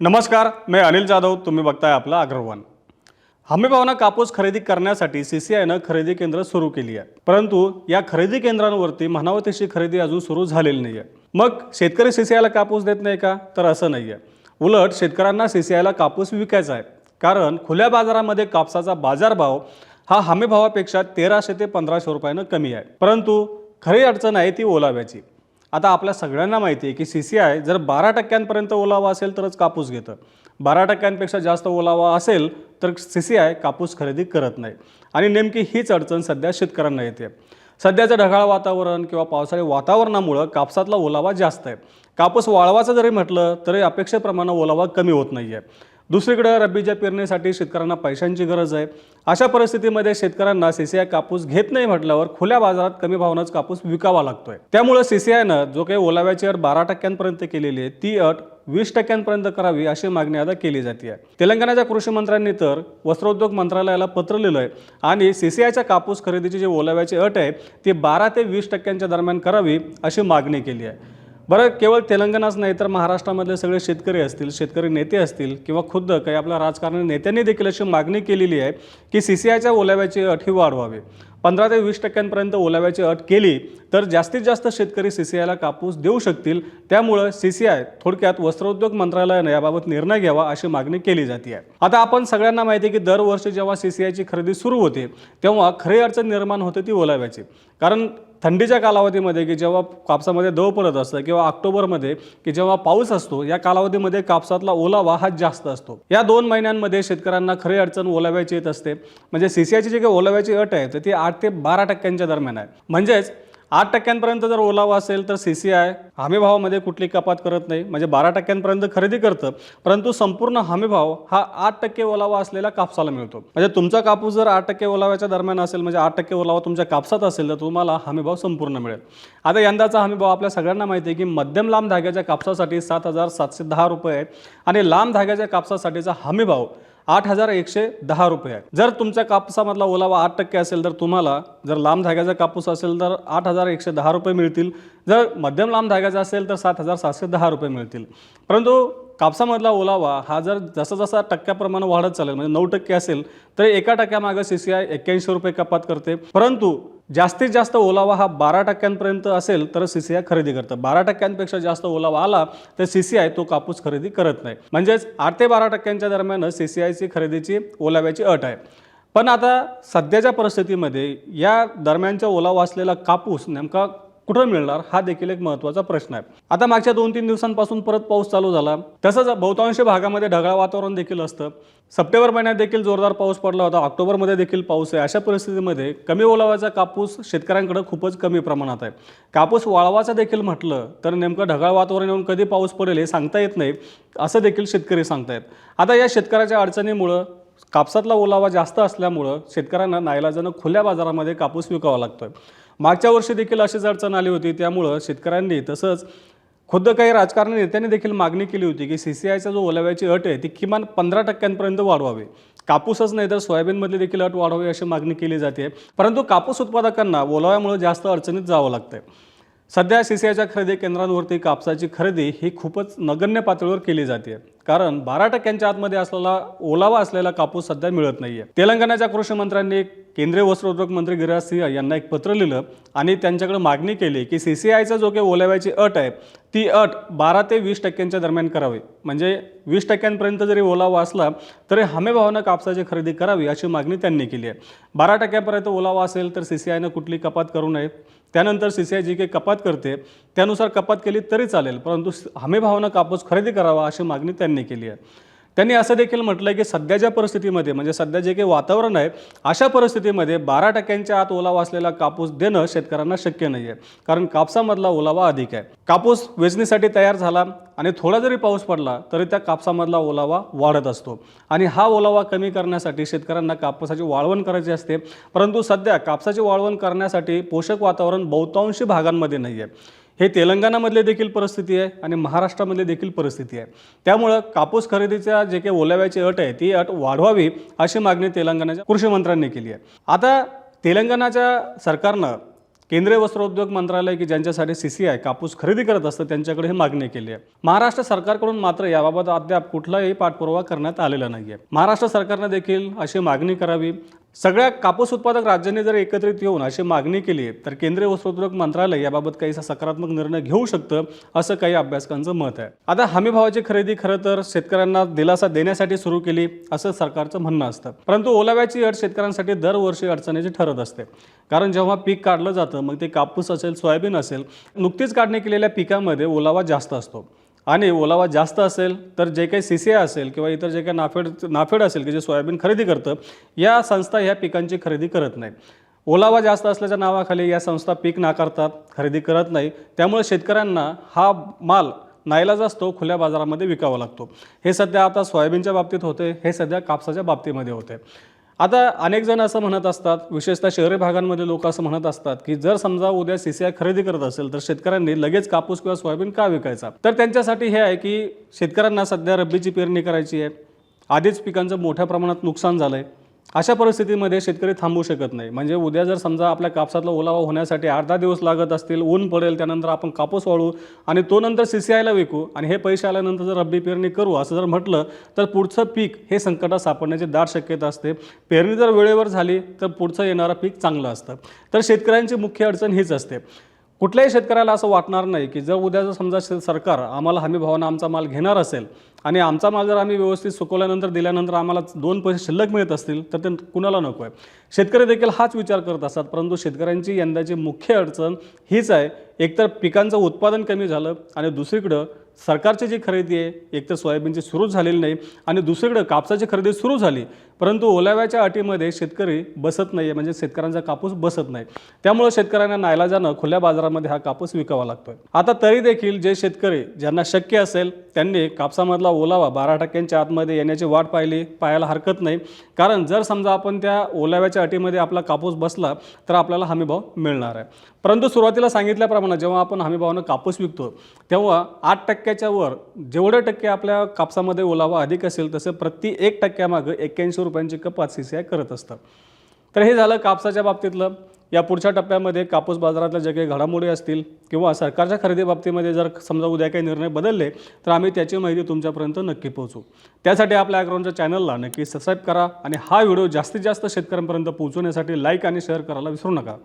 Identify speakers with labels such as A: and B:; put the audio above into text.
A: नमस्कार मी अनिल जाधव तुम्ही बघताय आपला अग्रवान. हमीभावना कापूस खरेदी करण्यासाठी सी सी आयनं खरेदी केंद्र सुरू केली आहे. परंतु या खरेदी केंद्रांवरती म्हणावं तशी खरेदी अजून सुरू झालेली नाही आहे मग शेतकरी सी सी आयला कापूस देत नाही का? तर असं नाही आहे उलट शेतकऱ्यांना सी सी आयला कापूस विकायचा आहे. कारण खुल्या बाजारामध्ये कापसाचा बाजारभाव हा हमीभावापेक्षा तेराशे ते पंधराशे रुपयानं कमी आहे. परंतु खरी अडचण आहे ती ओलाव्याची. आता आपल्या सगळ्यांना माहिती आहे की सी सी आय जर बारा टक्क्यांपर्यंत ओलावा असेल तरच कापूस घेतं. बारा टक्क्यांपेक्षा जास्त ओलावा असेल तर सी सी आय कापूस खरेदी करत नाही. आणि नेमकी हीच अडचण सध्या शेतकऱ्यांना येते. सध्याचं ढगाळ वातावरण किंवा पावसाळी वातावरणामुळं कापसातला ओलावा जास्त आहे. कापूस वाळवाचं जरी म्हटलं तरी अपेक्षेप्रमाणे ओलावा कमी होत नाही आहे दुसरीकडे रब्बीच्या पेरणीसाठी शेतकऱ्यांना पैशांची गरज आहे. अशा परिस्थितीमध्ये शेतकऱ्यांना सीसीआय कापूस घेत नाही म्हटल्यावर खुल्या बाजारात कमी भावनाच कापूस विकावा लागतोय. त्यामुळे सीसीआयनं जो काही ओलाव्याची अट बारा टक्क्यांपर्यंत केलेली आहे ती अट वीस टक्क्यांपर्यंत करावी अशी मागणी आता केली जाते. आहे तेलंगणाच्या कृषी मंत्र्यांनी तर वस्त्रोद्योग मंत्रालयाला पत्र लिहिलं आहे आणि सीसीआयच्या कापूस खरेदीची जी ओलाव्याची अट आहे ती बारा ते वीस टक्क्यांच्या दरम्यान करावी अशी मागणी केली आहे. बरं केवळ तेलंगणाच नाही तर महाराष्ट्रामधले सगळे शेतकरी असतील शेतकरी नेते असतील किंवा खुद्द काही आपल्या राजकारणी नेत्यांनी देखील अशी मागणी केलेली आहे की सी सी आयच्या ओलाव्याची अट ही वाढवावी. पंधरा ते वीस टक्क्यांपर्यंत ओलाव्याची अट केली तर जास्तीत जास्त शेतकरी सी सी आयला कापूस देऊ शकतील. त्यामुळं सी सी आय थोडक्यात वस्त्रोद्योग मंत्रालयानं याबाबत निर्णय घ्यावा अशी मागणी केली जाते आहे आता आपण सगळ्यांना माहिती आहे की दरवर्षी जेव्हा सी सी आयची खरेदी सुरू होते तेव्हा खरी अडचण निर्माण होते ती ओलाव्याची. कारण थंडीच्या कालावधीमध्ये की जेव्हा कापसामध्ये दव पडत असतं किंवा ऑक्टोबरमध्ये की जेव्हा पाऊस असतो या कालावधीमध्ये कापसातला ओलावा हा जास्त असतो. या दोन महिन्यांमध्ये शेतकऱ्यांना खरी अडचण ओलाव्याची येत असते. म्हणजे सीसीआयची जी काही ओलाव्याची अट आहे तर ती आठ ते बारा टक्क्यांच्या दरम्यान आहे. म्हणजेच आठ टक्क्यांपर्यंत जर ओलावा असेल तर सी सी आय हमीभावामध्ये कुठली कपात करत नाही. म्हणजे बारा टक्क्यांपर्यंत खरेदी करतं परंतु संपूर्ण हमीभाव हा आठ टक्के ओलावा असलेल्या कापसाला मिळतो. म्हणजे तुमचा कापूस जर आठ टक्के ओलाव्याच्या दरम्यान असेल म्हणजे आठ टक्के ओलावा तुमच्या कापसात असेल तर तुम्हाला हमीभाव संपूर्ण मिळेल. आता यंदाचा हमीभाव आपल्या सगळ्यांना माहिती आहे की मध्यम लांब धाग्याच्या कापसासाठी सात हजार सातशे दहा रुपये आहे आणि लांब धाग्याच्या कापसासाठीचा हमीभाव आठ हजार एकशे दहा रुपये आहे जर तुमच्या कापसामधला ओलावा आठ टक्के असेल तर तुम्हाला जर लांब धाग्याचा कापूस असेल तर आठ हजार एकशे दहा रुपये मिळतील. जर मध्यम लांब धाग्याचा असेल तर सात हजार सातशे दहा रुपये मिळतील. परंतु कापसामधला ओलावा हा जर जसा जसा टक्क्याप्रमाणे वाढत चालेल म्हणजे नऊ टक्के असेल तर एका टक्क्यामागं सी सी आय एक्क्याऐंशी रुपये कपात करते. परंतु जास्तीत जास्त ओलावा हा बारा टक्क्यांपर्यंत असेल तर सी सी आय खरेदी करतं. बारा टक्क्यांपेक्षा जास्त ओलावा आला तर सी सी आय तो कापूस खरेदी करत नाही. म्हणजेच आठ ते बारा टक्क्यांच्या दरम्यान सी सी आयची खरेदीची ओलाव्याची अट आहे. पण आता सध्याच्या परिस्थितीमध्ये या दरम्यानचा ओलावा असलेला कापूस नेमका कुठं मिळणार हा देखील एक महत्त्वाचा प्रश्न आहे. आता मागच्या दोन तीन दिवसांपासून परत पाऊस चालू झाला. तसंच बहुतांश भागामध्ये ढगाळ वातावरण देखील असतं. सप्टेंबर महिन्यात देखील जोरदार पाऊस पडला होता. ऑक्टोबरमध्ये देखील पाऊस आहे. अशा परिस्थितीमध्ये कमी ओलाव्याचा कापूस शेतकऱ्यांकडे खूपच कमी प्रमाणात आहे. कापूस वाळवाचा देखील म्हटलं तर नेमकं ढगाळ वातावरण येऊन कधी पाऊस पडेल हे सांगता येत नाही असं देखील शेतकरी सांगतायत. आता या शेतकऱ्याच्या अडचणीमुळं कापसातला ओलावा जास्त असल्यामुळं शेतकऱ्यांना नाईलाजानं खुल्या बाजारामध्ये कापूस विकावा लागतोय. मागच्या वर्षी देखील अशीच अडचण आली होती त्यामुळं शेतकऱ्यांनी तसंच खुद्द काही राजकारणी नेत्यांनी देखील मागणी केली होती की सी सी आयचा जो ओलाव्याची अट आहे ती किमान पंधरा टक्क्यांपर्यंत वाढवावी. कापूसच नाही तर सोयाबीनमधली देखील अट वाढवावी अशी मागणी केली जाते. परंतु कापूस उत्पादकांना ओलाव्यामुळे जास्त अडचणीत जावं लागतंय. सध्या सी सी आयच्या खरेदी केंद्रांवरती कापसाची खरेदी ही खूपच नगण्य पातळीवर केली जाते कारण बारा टक्क्यांच्या आतमध्ये असलेला ओलावा असलेला कापूस सध्या मिळत नाहीये. तेलंगणाच्या कृषी मंत्र्यांनी केंद्रीय वस्त्रोद्योग मंत्री गिरिराज सिंह यांना एक पत्र लिहिलं आणि त्यांच्याकडे मागणी केली की सी सी आयचा जो काही ओलाव्याची अट आहे ती अट बारा ते वीस टक्क्यांच्या दरम्यान करावी. म्हणजे वीस टक्क्यांपर्यंत जरी ओलावा असला तरी हमीभावानं कापसाची खरेदी करावी अशी मागणी त्यांनी केली आहे. बारा टक्क्यापर्यंत ओलावा असेल तर सी सी आयनं कुठली कपात करू नये. त्यानंतर सी सी आय जी काही कपात करते. त्यानुसार कपात केली तरी चालेल परंतु हमीभावानं कापूस खरेदी करावा अशी मागणी त्यांनी केली आहे. त्यांनी असं देखील म्हटलं की सध्याच्या परिस्थितीमध्ये म्हणजे सध्या जे काही वातावरण आहे अशा परिस्थितीमध्ये बारा टक्क्यांच्या आत ओलावा असलेला कापूस देणं शेतकऱ्यांना शक्य नाही आहे कारण कापसामधला ओलावा अधिक आहे. कापूस वेचणीसाठी तयार झाला आणि थोडा जरी पाऊस पडला तरी त्या कापसामधला ओलावा वाढत असतो. आणि हा ओलावा कमी करण्यासाठी शेतकऱ्यांना कापसाची वाळवण करायची असते. परंतु सध्या कापसाची वाळवण करण्यासाठी पोषक वातावरण बहुतांशी भागांमध्ये नाही आहे हे तेलंगणामधले देखील परिस्थिती आहे आणि महाराष्ट्रामधली देखील परिस्थिती आहे. त्यामुळं कापूस खरेदीच्या जे काही ओलाव्याची अट आहे ती अट वाढवावी अशी मागणी तेलंगणाच्या कृषी मंत्र्यांनी केली आहे. आता तेलंगणाच्या सरकारनं केंद्रीय वस्त्रोद्योग मंत्रालय की ज्यांच्यासाठी सी सी आय कापूस खरेदी करत असतं त्यांच्याकडे ही मागणी केली आहे. महाराष्ट्र सरकारकडून मात्र याबाबत अद्याप कुठलाही पाठपुरावा करण्यात आलेला नाही आहे महाराष्ट्र सरकारनं देखील अशी मागणी करावी सगळ्या कापूस उत्पादक राज्यांनी जर एकत्रित येऊन अशी मागणी केली तर केंद्रीय वस्त्रोद्योग मंत्रालय याबाबत काही सकारात्मक निर्णय घेऊ शकतं असं काही अभ्यासकांचं मत आहे. आता हमीभावाची खरेदी खरं तर शेतकऱ्यांना दिलासा देण्यासाठी सुरू केली असं सरकारचं म्हणणं असतं. परंतु ओलाव्याची अट शेतकऱ्यांसाठी दरवर्षी अडचणीची ठरत असते. कारण जेव्हा पीक काढलं जातं मग ते कापूस असेल सोयाबीन असेल नुकतीच काढणी केलेल्या पिकामध्ये ओलावा जास्त असतो. आणि ओलावा जास्त असेल तर जे काही सी सी आय असेल किंवा इतर जे काही नाफेड नाफेड असेल की जे सोयाबीन खरेदी करतं या संस्था ह्या पिकांची खरेदी करत नाही ओलावा जास्त असल्याच्या नावाखाली या संस्था पीक नाकारतात खरेदी करत नाही. त्यामुळे शेतकऱ्यांना हा माल नाईलाज असतो खुल्या बाजारामध्ये विकावा लागतो. हे सध्या आता सोयाबीनच्या बाबतीत होते हे सध्या कापसाच्या बाबतीमध्ये होते. आता अनेक जण असं म्हणत असतात विशेषतः शहरी भागांमध्ये लोक असं म्हणत असतात की जर समजा उद्या सी सी आय खरेदी करत असेल तर शेतकऱ्यांनी लगेच कापूस किंवा सोयाबीन का विकायचा? तर त्यांच्यासाठी हे आहे की शेतकऱ्यांना सध्या रब्बीची पेरणी करायची आहे. आधीच पिकांचं मोठ्या प्रमाणात नुकसान झालं आहे अशा परिस्थितीमध्ये शेतकरी थांबू शकत नाही. म्हणजे उद्या जर समजा आपल्या कापसातला ओलावा होण्यासाठी अर्धा दिवस लागत असतील ऊन पडेल त्यानंतर आपण कापूस वाळू आणि तो नंतर सी सी आयला विकू आणि हे पैसे आल्यानंतर जर रब्बी पेरणी करू असं जर म्हटलं तर पुढचं पीक हे संकटात सापडण्याची दाट शक्यता असते. पेरणी जर वेळेवर झाली तर पुढचं येणारं पीक चांगलं असतं. तर शेतकऱ्यांची मुख्य अडचण हीच असते. कुठल्याही शेतकऱ्याला असं वाटणार नाही की जर उद्या जर समजा सरकार आम्हाला हमी भावानं आमचा माल घेणार असेल आणि आमचा माल जर आम्ही व्यवस्थित सुकवल्यानंतर दिल्यानंतर आम्हाला दोन पैसे शिल्लक मिळत असतील तर ते कुणाला नको आहे? शेतकरी देखील हाच विचार करत असतात परंतु शेतकऱ्यांची यंदाची मुख्य अडचण हीच आहे. एकतर पिकांचं उत्पादन कमी झालं आणि दुसरीकडं सरकारची जी खरेदी आहे एकतर सोयाबीनची सुरू झालेली नाही आणि दुसरीकडं कापसाची खरेदी सुरू झाली परंतु ओलाव्याच्या अटीमध्ये शेतकरी बसत नाही आहे म्हणजे शेतकऱ्यांचा कापूस बसत नाही. त्यामुळे शेतकऱ्यांना नायलाजानं खुल्या बाजारामध्ये हा कापूस विकावा लागतोय. आता तरी देखील जे शेतकरी ज्यांना शक्य असेल त्यांनी कापसामधला ओलावा बारा टक्क्यांच्या आतमध्ये येण्याची वाट पाहिली पाहायला हरकत नाही. कारण जर समजा आपण त्या ओलाव्याच्या अटीमध्ये आपला कापूस बसला तर आपल्याला हमीभाव मिळणार आहे. परंतु सुरुवातीला सांगितल्याप्रमाणे जेव्हा आपण हमीभावानं कापूस विकतो तेव्हा आठ टक्क्याच्या वर जेवढे टक्के आपल्या कापसामध्ये ओलावा अधिक असेल तसं प्रति एक टक्क्यामागं एक्क्याऐंशी रुपयांची कपात सी सी आय करत असतं तर हे झालं कापसाच्या बाबतीतलं. या पुढच्या टप्प्यामध्ये कापूस बाजारातल्या जे काही घडामोडी असतील किंवा सरकारच्या खरेदी बाबतीमध्ये जर समजा उद्या काही निर्णय बदलले तर आम्ही त्याची माहिती तुमच्यापर्यंत नक्की पोहोचू. त्यासाठी आपल्या अॅग्राऊंडच्या चॅनलला नक्की सबस्क्राईब करा आणि हा व्हिडिओ जास्तीत जास्त शेतकऱ्यांपर्यंत पोहोचवण्यासाठी लाईक आणि शेअर करायला विसरू नका.